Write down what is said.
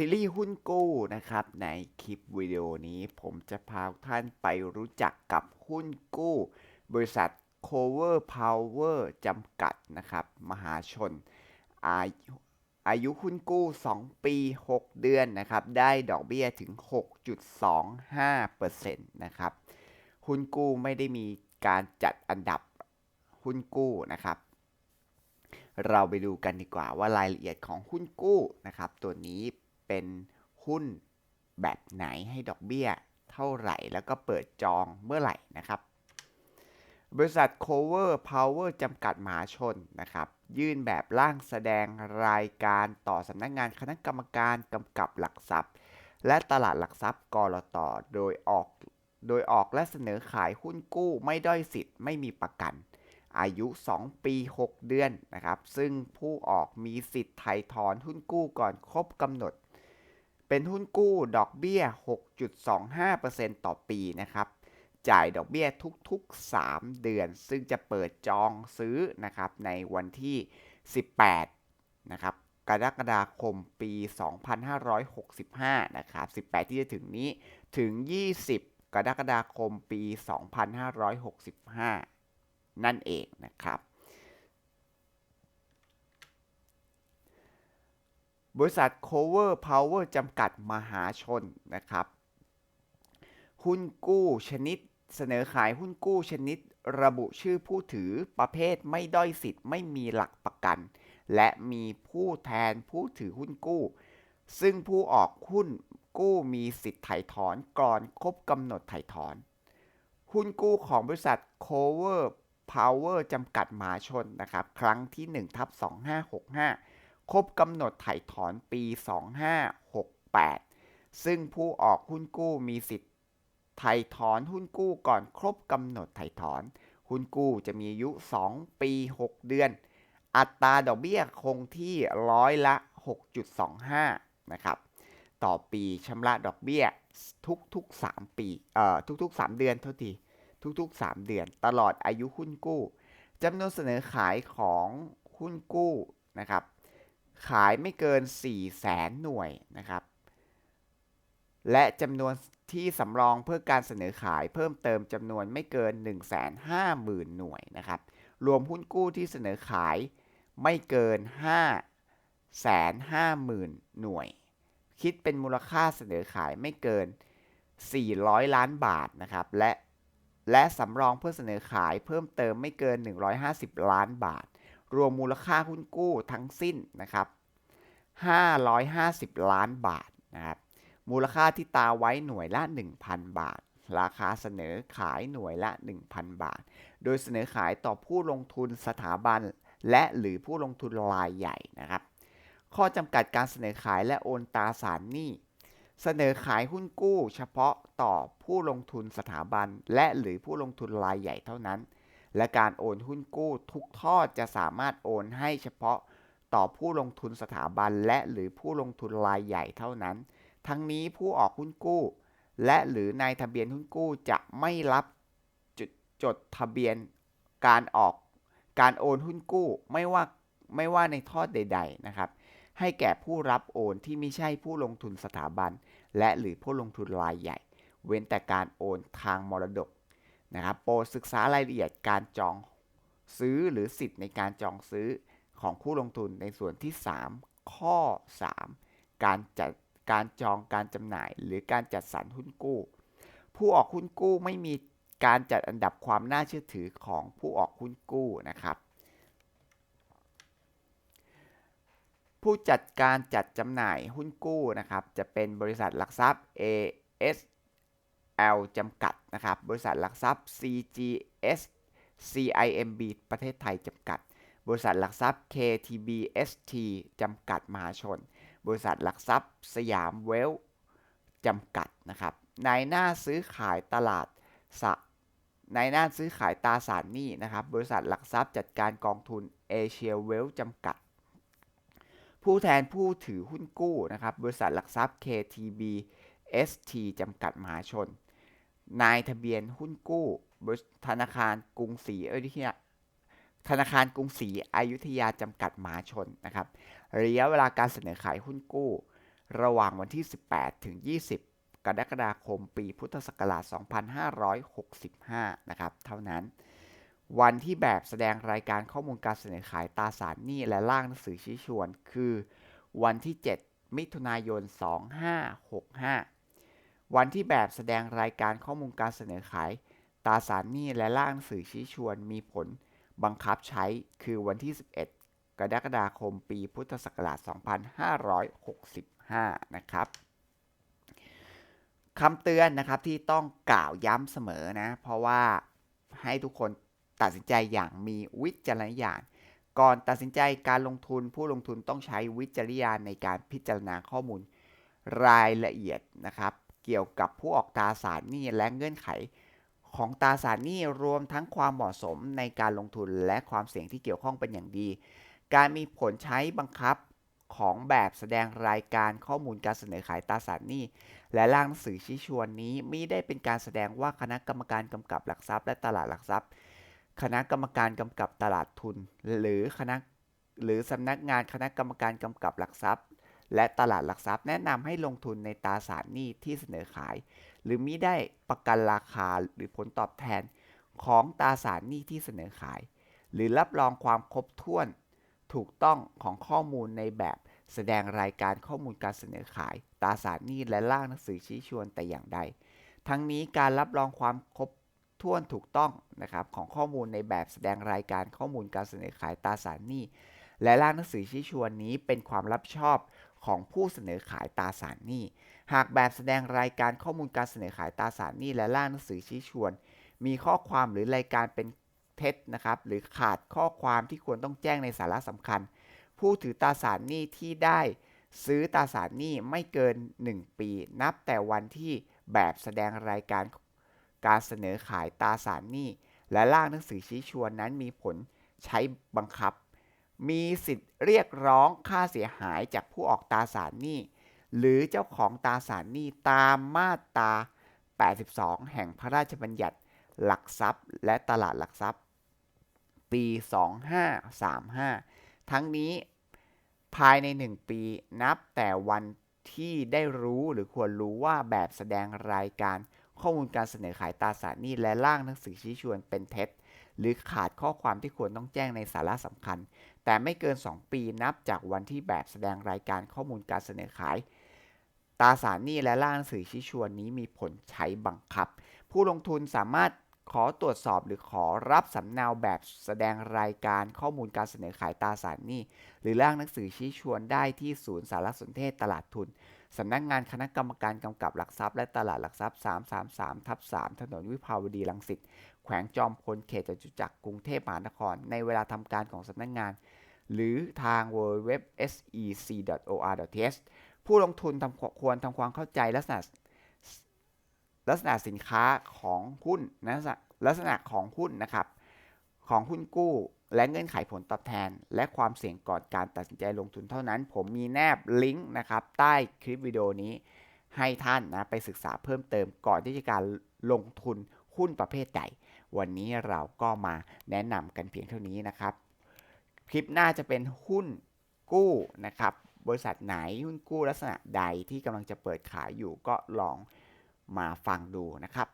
ซีรีส์หุ้นกู้นะครับ ในคลิปวิดีโอนี้ผมจะพาท่านไปรู้จักกับหุ้นกู้ บริษัท Cover Power จำกัดนะครับ มหาชน อายุอายุหุ้นกู้ 2 ปี 6 เดือนนะครับ ได้ดอกเบี้ยถึง 6.25%นะครับ หุ้นกู้ไม่ได้มีการจัดอันดับหุ้นกู้นะครับเราไปดูกันดีกว่าว่ารายละเอียดของหุ้นกู้นะครับ ตัวนี้ เป็นหุ้นแบบไหนให้ดอกเบี้ยเท่าไหร่ แล้วก็เปิดจองเมื่อไหร่นะครับ บริษัท Cover Power จำกัดมหาชนนะครับ ยื่นแบบร่างแสดงรายการต่อสำนักงงานคณะกรรมการกำกับหลักทรัพย์ และตลาดหลักทรัพย์กรตโดยออกโดยออกและเสนอขายหุ้นกู้ไม่ด้อยสิทธิ์ไม่มีประกัน อายุ 2 ปี 6 เดือนนะครับ ซึ่งผู้ออกมีสิทธิ์ไถ่ถอนหุ้นกู้ก่อนครบกำหนด เป็นหุ้นกู้ดอกเบี้ย 6.25%ต่อปีนะครับ จ่ายดอกเบี้ยทุกๆ 3 เดือน ซึ่งจะเปิดจองซื้อนะครับในวันที่ 18 นะครับ กรกฎาคมปี 2565 นะครับ 18 ที่จะถึงนี้ถึง 20 กรกฎาคมปี 2565 นั่นเองนะครับ บริษัท Cover Power จำกัดมหาชนนะครับ หุ้นกู้ชนิดเสนอขายหุ้นกู้ชนิด ระบุชื่อผู้ถือประเภทไม่ด้อยสิทธิ์ไม่มีหลักประกัน และมีผู้แทนผู้ถือหุ้นกู้ ซึ่งผู้ออกหุ้นกู้มีสิทธิ์ไถ่ถอนก่อนครบกำหนดไถ่ถอน หุ้นกู้ของบริษัท Cover Power จำกัดมหาชนนะครับ ครั้งที่1ทับ2565 ครบกำหนดไถ่ถอนปี 2568 ซึ่งผู้ออกหุ้นกู้มีสิทธิ์ไถ่ถอนหุ้นกู้ก่อนครบกำหนดไถ่ถอน หุ้นกู้จะมีอายุ 2 ปี 6 เดือน อัตราดอกเบี้ยคงที่ร้อยละ 6.25 นะครับ ต่อปีชำระดอกเบี้ยทุกๆ 3 ปี เอ่อ ทุกๆ 3 เดือนเท่าที ทุกๆ 3 เดือน ตลอดอายุหุ้นกู้จำนวนเสนอขายของหุ้นกู้นะครับ ขายไม่เกิน 4 0 0แสนหน่วยนะครับ และจำนวนที่สำรองเพื่อการเสนอขายเพิ่มเติมจำนวนไม่เกิน 150,000 หน่วยนะครับ รวมหุ้นกู้ที่เสนอขายไม่เกิน 550,000 หน่วย คิดเป็นมูลค่าเสนอขายไม่เกิน 400 ล้านบาทนะครับ และและสำรองเพื่อเสนอขายเพิ่มเติมไม่เกิน 150 ล้านบาท รวมมูลค่าหุ้นกู้ทั้งสิ้นนะครับ 550 ล้านบาทนะครับ มูลค่าที่ตาไว้หน่วยละ 1,000 บาท ราคาเสนอขายหน่วยละ 1,000 บาท โดยเสนอขายต่อผู้ลงทุนสถาบันและหรือผู้ลงทุนรายใหญ่นะครับ ข้อจำกัดการเสนอขายและโอนตราสารหนี้ เสนอขายหุ้นกู้ เฉพาะต่อผู้ลงทุนสถาบันและหรือผู้ลงทุนรายใหญ่เท่านั้น และการโอนหุ้นกู้ทุกทอดจะสามารถโอนให้เฉพาะต่อผู้ลงทุนสถาบันและหรือผู้ลงทุนรายใหญ่เท่านั้น ทั้งนี้ผู้ออกหุ้นกู้ และหรือนายทะเบียนหุ้นกู้จะไม่รับจดจดทะเบียนการออกการโอนหุ้นกู้ไม่ว่าไม่ว่าในทอดใด ๆนะครับ ให้แก่ผู้รับโอนที่ไม่ใช่ผู้ลงทุนสถาบัน และหรือผู้ลงทุนรายใหญ่ เว้นแต่การโอนทางมรดก นะครับโปรดศึกษารายละเอียดการจองซื้อหรือสิทธิ์ในการจองซื้อของผู้ลงทุนในส่วนที่ 3 ข้อ 3 การจัดการจองการจำหน่าย หรือการจัดสรรหุ้นกู้ ผู้ออกหุ้นกู้ไม่มีการจัดอันดับความน่าเชื่อถือของผู้ออกหุ้นกู้นะครับ ผู้จัดการจัดจำหน่ายหุ้นกู้นะครับ จะเป็นบริษัทหลักทรัพย์ L จำกัดนะครับ บริษัทหลักทรัพย์ CGS CIMB ประเทศไทยจำกัด บริษัทหลักทรัพย์ KTBST จำกัดมหาชน บริษัทหลักทรัพย์สยามเวลจำกัดนะครับ ในหน้าซื้อขายตลาดสะนหน้าซื้อขายตราสารหนี้นะครับ บริษัทหลักทรัพย์จัดการกองทุนเอเชียเวลจำกัด ผู้แทนผู้ถือหุ้นกู้นะครับ บริษัทหลักทรัพย์ KTB ST จำกัดมหาชน นายทะเบียนหุ้นกู้ธนาคารกรุงศรีอยุธยาธนาคารกรุงศรีอยุธยาจำกัดมหาชนนะครับระยะเวลาการเสนอขายหุ้นกู้ ระหว่างวันที่ 18 ถึง 20 กรกฎาคมปีพุทธศักราช 2565 นะครับ เท่านั้น วันที่แบบแสดงรายการข้อมูลการเสนอขายตราสารหนี้และร่างหนังสือชี้ชวน คือ วันที่ 7 มิถุนายน 2565 วันที่แบบแสดงรายการข้อมูลการเสนอขายตราสารหนี้และร่างหนังสือชี้ชวนมีผลบังคับใช้คือวันที่ 11 กรกฎาคมปีพุทธศักราช 2565 นะครับคำเตือนนะครับที่ต้องกล่าวย้ำเสมอนะ เพราะว่าให้ทุกคนตัดสินใจอย่างมีวิจารณญาณก่อนตัดสินใจการลงทุนผู้ลงทุนต้องใช้วิจารณญาณในการพิจารณาข้อมูลรายละเอียดนะครับ เกี่ยวกับผู้ออกตราสารหนี้และเงื่อนไข ของตราสารหนี้รวมทั้งความเหมาะสมในการลงทุนและความเสี่ยงที่เกี่ยวข้องเป็นอย่างดี การมีผลใช้บังคับของแบบแสดงรายการข้อมูลการเสนอขายตราสารหนี้ และร่างหนังสือชี้ชวนนี้มิได้เป็นการแสดงว่าคณะกรรมการกำกับหลักทรัพย์และตลาดหลักทรัพย์ คณะกรรมการกำกับตลาดทุน หรือคณะหรือสำนักงานคณะกรรมการกำกับหลักทรัพย์ และตลาดหลักทรัพย์แนะนำให้ลงทุนในตราสารหนี้ที่เสนอขาย หรือมิได้ประกันราคาหรือผลตอบแทนของตราสารหนี้ที่เสนอขาย หรือรับรองความครบถ้วนถูกต้องของข้อมูลในแบบแสดงรายการข้อมูลการเสนอขายตราสารหนี้และร่างหนังสือชี้ชวนแต่อย่างใด ทั้งนี้การรับรองความครบถ้วนถูกต้องนะครับของข้อมูลในแบบแสดงรายการข้อมูลการเสนอขายตราสารหนี้ และร่างหนังสือชี้ชวนนี้เป็นความรับชอบของผู้เสนอขายตราสารหนี้ หากแบบแสดงรายการข้อมูลการเสนอขายตราสารหนี้ และร่างหนังสือชี้ชวน มีข้อความหรือรายการเป็นเท็จนะครับหรือขาดข้อความที่ควรต้องแจ้งในสาระสำคัญ ผู้ถือตราสารหนี้ที่ได้ซื้อตราสารหนี้ไม่เกิน 1 ปี นับแต่วันที่แบบแสดงรายการการเสนอขายตราสารหนี้ และร่างหนังสือชี้ชวนนั้นมีผลใช้บังคับ มีสิทธิ์เรียกร้องค่าเสียหายจากผู้ออกตราสารหนี้ หรือเจ้าของตราสารหนี้ตามมาตรา 82 แห่งพระราชบัญญัติหลักทรัพย์ และตลาดหลักทรัพย์ ปี 2535 ทั้งนี้ภายใน 1 ปีนับแต่วันที่ได้รู้หรือควรรู้ว่าแบบแสดงรายการข้อมูลการเสนอขายตราสารหนี้และร่างหนังสือชี้ชวนเป็นเท็จ หรือขาดข้อความที่ควรต้องแจ้งในสาระสำคัญ แต่ไม่เกิน 2 ปีนับจากวันที่แบบแสดงรายการข้อมูลการเสนอขายตราสารหนี้และร่างสื่อชี้ชวนนี้มีผลใช้บังคับ ผู้ลงทุนสามารถขอตรวจสอบหรือขอรับสำเนาแบบแสดงรายการข้อมูลการเสนอขายตราสารหนี้ หรือร่างหนังสือชี้ชวนได้ที่ศูนย์สารสนเทศตลาดทุนสำนักงานคณะกรรมการกำกับหลักทรัพย์และตลาดหลักทรัพย์ 333ทับ3ถนนวิภาวดีรังสิตแขวงจอมพลเขตจตุจักรกรุงเทพมหานคร ในเวลาทำการของสำนักงาน หรือทาง www.sec.or.th ผู้ลงทุนทำควรทำความเข้าใจลักษณะลักษณะสินค้าของหุ้นนะลักษณะของหุ้นนะครับ ของหุ้นกู้และเงื่อนไขผลตอบแทน และความเสี่ยงก่อนการตัดสินใจลงทุนเท่านั้น ผมมีแนบลิงก์นะครับ ใต้คลิปวิดีโอนี้ให้ท่านนะไปศึกษาเพิ่มเติมก่อนที่จะการลงทุนหุ้นประเภทใดวันนี้เราก็มาแนะนำกันเพียงเท่านี้นะครับ คลิปหน้าจะเป็นหุ้นกู้นะครับ บริษัทไหนหุ้นกู้ลักษณะใดที่กำลังจะเปิดขายอยู่ก็ลองมาฟังดูนะครับ